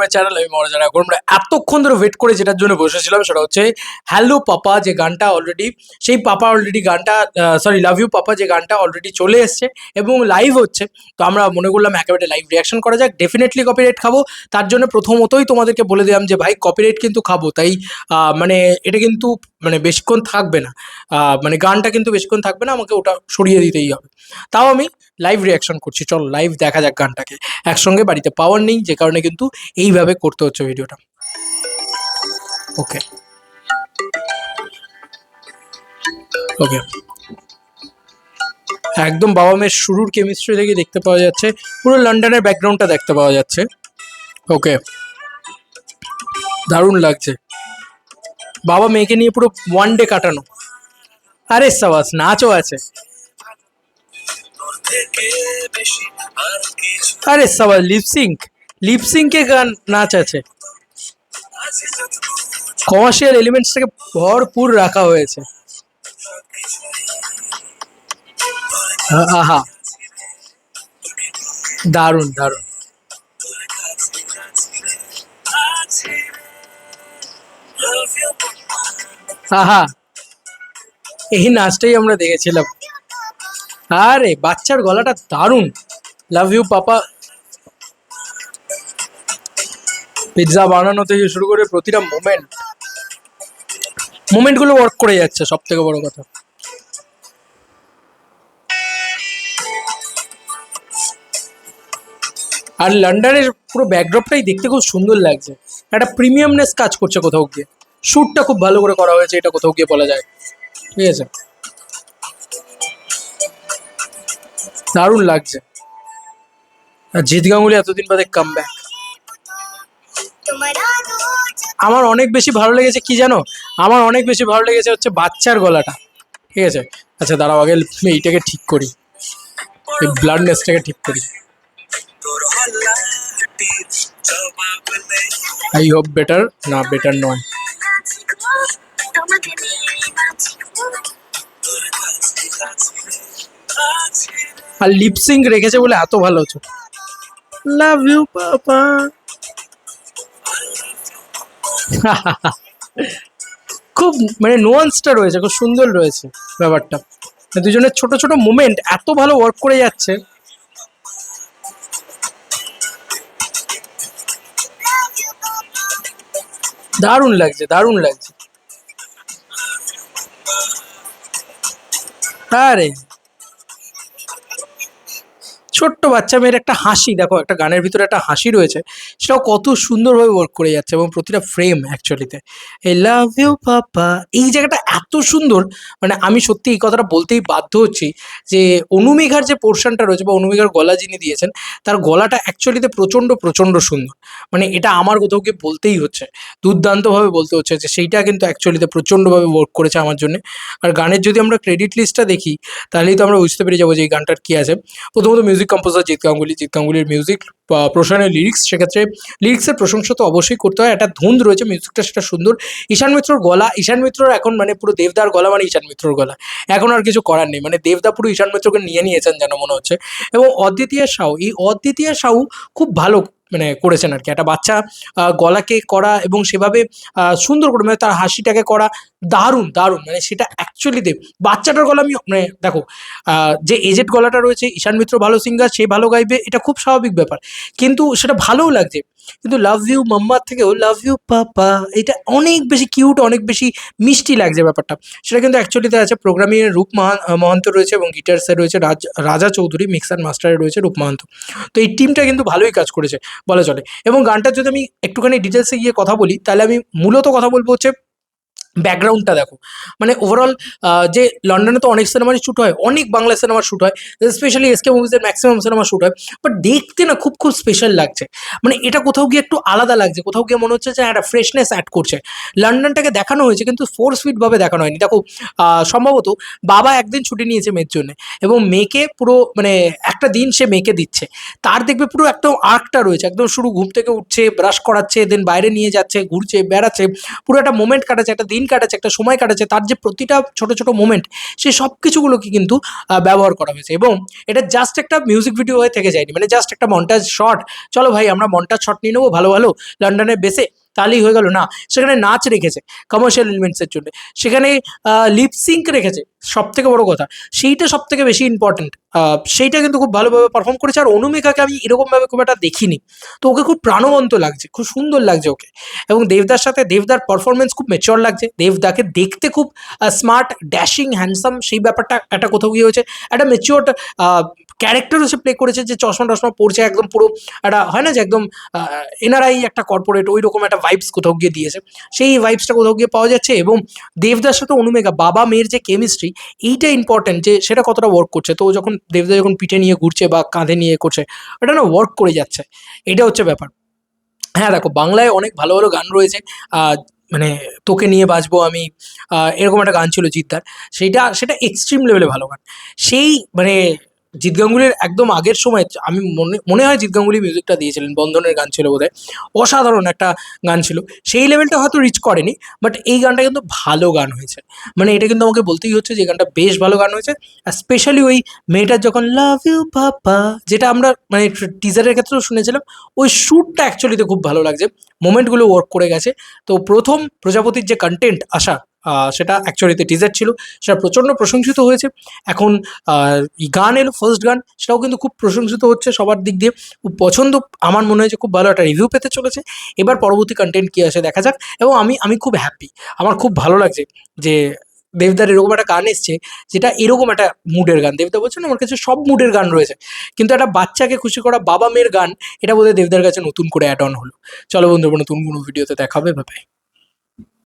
My channel আমি মহারাজা এখন এতক্ষণ ধরে ওয়েট করে যেটার জন্য বসেছিলাম, সেটা হচ্ছে হ্যালো পাপা যে গানটা অলরেডি সেই পাপা অলরেডি গানটা সরি লাভ ইউ পাপা যে গানটা অলরেডি চলে এসছে এবং লাইভ হচ্ছে। তো আমরা মনে করলাম একেবারে লাইভ রিয়াকশন করা যাক। ডেফিনেটলি কপিরাইট খাব। তার জন্য প্রথমতই তোমাদেরকে বলে দিলাম যে, ভাই কপিরাইট কিন্তু খাব। তাই মানে এটা কিন্তু মানে বেশিক্ষণ থাকবে না। মানে গানটা কিন্তু বেশিক্ষণ থাকবে না, আমাকে ওটা সরিয়ে দিতেই হবে। তাও আমি লাইভ রিয়াকশন করছি। চল লাইভ দেখা যাক গানটাকে। একসঙ্গে বাড়িতে পাওয়ার নেই, যে কারণে কিন্তু এইভাবে করতে হচ্ছে ভিডিওটা ওকে ওকে একদম বাবা মেয়ের শুরুর কেমিস্ট্রি থেকে দেখতে পাওয়া যাচ্ছে। পুরো লন্ডনের ব্যাকগ্রাউন্ডটা দেখতে পাওয়া যাচ্ছে। ওকে দারুণ লাগছে। বাবা মেয়েকে নিয়ে পুরো ওয়ান ডে কাটানো। আরে সাবাস, নাচও আছে। আরে সাবাস লিপসিঙ্ক লিপসিঙ্কে গান, নাচ আছে। কমার্শিয়াল এলিমেন্টসটাকে ভরপুর রাখা হয়েছে। আহা। দারুণ দারুণ। এই নাচটাই আমরা দেখেছিলাম। আরে, বাচ্চার গলাটা দারুণ। লাভ ইউ পাপা। পিৎজা বানানো থেকে শুরু করে প্রতিটা মোমেন্ট মোমেন্টগুলো ওয়ার্ক করে যাচ্ছে সব থেকে বড় কথা। আর লন্ডনের পুরো ব্যাকড্রপটাই দেখতে খুব সুন্দর লাগছে। একটা প্রিমিয়ামনেস কাজ করছে কোথাও গিয়ে। শ্যুটটা খুব ভালো করে করা হয়েছে, এটা কোথাও গিয়ে বলা যায়। ঠিক আছে? দারুণ লাগছে। আর জিৎ গাঙ্গুলি এতদিন বাদে কাম ব্যাক আমার অনেক বেশি ভালো লেগেছে, কি জানো? আমার অনেক বেশি ভালো লেগেছে হচ্ছে বাচ্চার গলাটা। ঠিক আছে? আচ্ছা দাঁড়াও, আগে এইটাকে ঠিক করি। এই ব্লাডনেসটাকে ঠিক করি। আই হোপ বেটার না বেটার নয়। আর লিপসিং রেখেছে বলে এত ভালো হচ্ছে। লাভ ইউ পাপা খুব মানে নোয়ান্সটা রয়েছে, খুব সুন্দর রয়েছে ব্যাপারটা। দুজনের ছোট ছোট মুমেন্ট এত ভালো ওয়ার্ক করে যাচ্ছে। দারুণ লাগছে দারুণ লাগছে। আরে ছোট্ট বাচ্চা মেয়ের একটা হাসি, দেখো একটা গানের ভিতরে একটা হাসি রয়েছে, সেটাও কত সুন্দরভাবে ওয়ার্ক করে যাচ্ছে এবং প্রতিটা ফ্রেম অ্যাকচুয়ালিতে এই লাভ ইউ পাপা এই জায়গাটা এত সুন্দর মানে আমি সত্যি এই কথাটা বলতেই বাধ্য হচ্ছি যে অনুমিঘার যে পোর্শনটা রয়েছে বা অনুমেঘার গলা যিনি দিয়েছেন, তার গলাটা অ্যাকচুয়ালিতে প্রচণ্ড প্রচণ্ড সুন্দর। মানে এটা আমার কোথাও গিয়ে বলতেই হচ্ছে, দুর্দান্তভাবে বলতে হচ্ছে যে সেইটা কিন্তু অ্যাকচুয়ালিতে প্রচণ্ডভাবে ওয়ার্ক করেছে আমার জন্য। আর গানের যদি আমরা ক্রেডিট লিস্টটা দেখি, তাহলেই তো আমরা বুঝতে পেরে যাব যে এই গানটার কী আছে। প্রথমত মিউজিক কম্পোজার জিৎ গাঙ্গুলি জিৎ গাঙ্গুলির মিউজিক প্রসারণের লিরিক্স সেক্ষেত্রে লিরিক্সের প্রশংসা তো অবশ্যই করতে হয়। একটা ধুন রয়েছে মিউজিকটা সেটা সুন্দর। ঈশান মিত্রর গলা, ঈশান মিত্রর এখন মানে পুরো দেবদার গলা মানে ঈশান মিত্রর গলা। এখন আর কিছু করার নেই মানে দেবদা পুরো ঈশান মিত্রকে নিয়ে নিয়েছেন যেন মনে হচ্ছে। এবং অদ্বিতীয় সাউ, এই অদ্বিতীয় সাউ খুব ভালো মানে করেছেন আর কি একটা বাচ্চা গলাকে করা এবং সেভাবে সুন্দর করে মানে তার হাসিটাকে করা দারুণ দারুণ। মানে সেটা অ্যাকচুয়ালিতে বাচ্চাটার গলা আমি মানে দেখো যে এজেড গলাটা রয়েছে, ঈশান মিত্র ভালো সিঙ্গার সে ভালো গাইবে, এটা খুব স্বাভাবিক ব্যাপার। কিন্তু সেটা ভালোও লাগছে। কিন্তু লাভ ইউ মাম্মার থেকেও লাভ ইউ পাপা, এটা অনেক বেশি কিউট অনেক বেশি মিষ্টি লাগছে ব্যাপারটা। সেটা কিন্তু অ্যাকচুয়ালিতে আছে। প্রোগ্রামিং রূপ মহান মহন্ত রয়েছে এবং গিটার্সে রয়েছে রাজা চৌধুরী মিক্সার মাস্টারে রয়েছে রূপ মহন্ত। তো এই টিমটা কিন্তু ভালোই কাজ করেছে। বলা চলে। এবং গানটার যদি আমি একটুখানি ডিটেলসে গিয়ে কথা বলি, তাহলে আমি মূলত কথা বলব হচ্ছে ব্যাকগ্রাউন্ডটা দেখো। মানে ওভারঅল যে লন্ডনে তো অনেক সিনেমার শ্যুট হয়, অনেক বাংলা সিনেমার শ্যুট হয় স্পেশালি এসকে মুভিজের ম্যাক্সিমাম সিনেমা শ্যুট হয় বাট দেখতে না খুব খুব স্পেশাল লাগছে। মানে এটা কোথাও গিয়ে একটু আলাদা লাগছে, কোথাও গিয়ে মনে হচ্ছে যে একটা ফ্রেশনেস অ্যাড করছে। লন্ডনটাকে দেখানো হয়েছে, কিন্তু ফোর্স ফিটভাবে দেখানো হয়নি। দেখো সম্ভবত বাবা একদিন ছুটি নিয়েছে মেয়ের জন্য, এবং মেয়েকে পুরো মানে একটা দিন সে মেয়েকে দিচ্ছে। তার দেখবে পুরো একদম আর্কটা রয়েছে, একদম শুরু ঘুম থেকে উঠছে ব্রাশ করাচ্ছে দেন বাইরে নিয়ে যাচ্ছে, ঘুরছে, বেড়াচ্ছে, পুরো একটা মোমেন্ট কাটাচ্ছে, একটা দিন কাটাচ্ছে, একটা সময় কাটাচ্ছে, তার যে প্রতিটা ছোট ছোট মোমেন্ট সেই সব কিছুগুলোকে কিন্তু ব্যবহার করা হয়েছে। এবং এটা জাস্ট একটা মিউজিক ভিডিও হয়ে থেকে যায়নি। মানে জাস্ট একটা মন্টাজ শট চলো ভাই, আমরা মন্টাজ শট নিয়ে নেব, ভালো ভালো। লন্ডনের বেসে তালি হয়ে গেল, না। সেখানে নাচ রেখেছে কমার্শিয়াল এলিমেন্টসের জন্য। সেখানে লিপসিঙ্ক রেখেছে। সব থেকে বড় কথা, সেইটা সব থেকে বেশি ইম্পর্টেন্ট সেইটা কিন্তু খুব ভালোভাবে পারফর্ম করেছে। আর অনুমেঘাকে আমি এরকমভাবে খুব একটা দেখিনি। তো ওকে খুব প্রাণবন্ত লাগছে, খুব সুন্দর লাগছে ওকে। এবং দেবদার সাথে, দেবদার পারফরমেন্স খুব মেচিওর লাগছে। দেবদাকে দেখতে খুব স্মার্ট ড্যাশিং হ্যান্ডসাম সেই ব্যাপারটা একটা কোথাও গিয়ে হয়েছে। একটা মেচিওর ক্যারেক্টার সে প্লে করেছে যে চশমা টশমা পড়ছে একদম পুরো একটা, হয় না যে একদম এনআরআই একটা কর্পোরেট ওই রকম একটা ভাইবস কোথাও গিয়ে দিয়েছে। সেই ভাইবসটা কোথাও গিয়ে পাওয়া যাচ্ছে এবং দেবদার সাথে অনুমেঘা বাবা মেয়ের যে কেমিস্ট্রি এইটা ইম্পর্টেন্ট যে সেটা কতটা ওয়ার্ক করছে। তো যখন দেবদা যখন পিঠে নিয়ে ঘুরছে বা কাঁধে নিয়ে করছে, এটা না ওয়ার্ক করে যাচ্ছে। এটা হচ্ছে ব্যাপার। হ্যাঁ দেখো, বাংলায় অনেক ভালো ভালো গান রয়েছে। মানে তোকে নিয়ে বাঁচবো আমি এরকম একটা গান ছিল জিদ্দার। সেইটা, সেটা এক্সট্রিম লেভেলে ভালো গান। সেই মানে জিৎ গাঙ্গুলির একদম আগের সময় আমি মনে মনে হয় জিৎ গাঙ্গুলি মিউজিকটা দিয়েছিলেন, বন্ধনের গান ছিল বোধহয়। অসাধারণ একটা গান ছিল। সেই লেভেলটা হয়তো রিচ করেনি বাট এই গানটা কিন্তু ভালো গান হয়েছে। মানে এটা কিন্তু আমাকে বলতেই হচ্ছে যে গানটা বেশ ভালো গান হয়েছে। স্পেশালি ওই মেয়েটার যখন লাভ ইউ পাপা যেটা আমরা মানে টিজারের ক্ষেত্রেও শুনেছিলাম, ওই শ্যুটটা অ্যাকচুয়ালিতে খুব ভালো লাগছে। মোমেন্টগুলো ওয়ার্ক করে গেছে। তো প্রথম প্রজাপতির যে কন্টেন্ট আসা সেটা অ্যাকচুয়ালিতে টিজার ছিল, সেটা প্রচণ্ড প্রশংসিত হয়েছে। এখন গান এলো ফার্স্ট গান, সেটাও কিন্তু খুব প্রশংসিত হচ্ছে সবার দিক দিয়ে। খুব পছন্দ, আমার মনে হয় যে খুব ভালো একটা রিভিউ পেতে চলেছে। এবার পরবর্তী কন্টেন্ট কী আসে দেখা যাক, এবং আমি আমি খুব হ্যাপি আমার খুব ভালো লাগছে যে দেবদার এরকম একটা গান এসছে, যেটা এরকম একটা মুডের গান। দেবদা বলছেন আমার কাছে সব মুডের গান রয়েছে। কিন্তু একটা বাচ্চাকে খুশি করা বাবা মেয়ের গান, এটা বোধহয় দেবদার কাছে নতুন করে অ্যাড অন হলো। চলো বন্ধুরা, নতুন কোনো ভিডিওতে দেখাবে ভাবে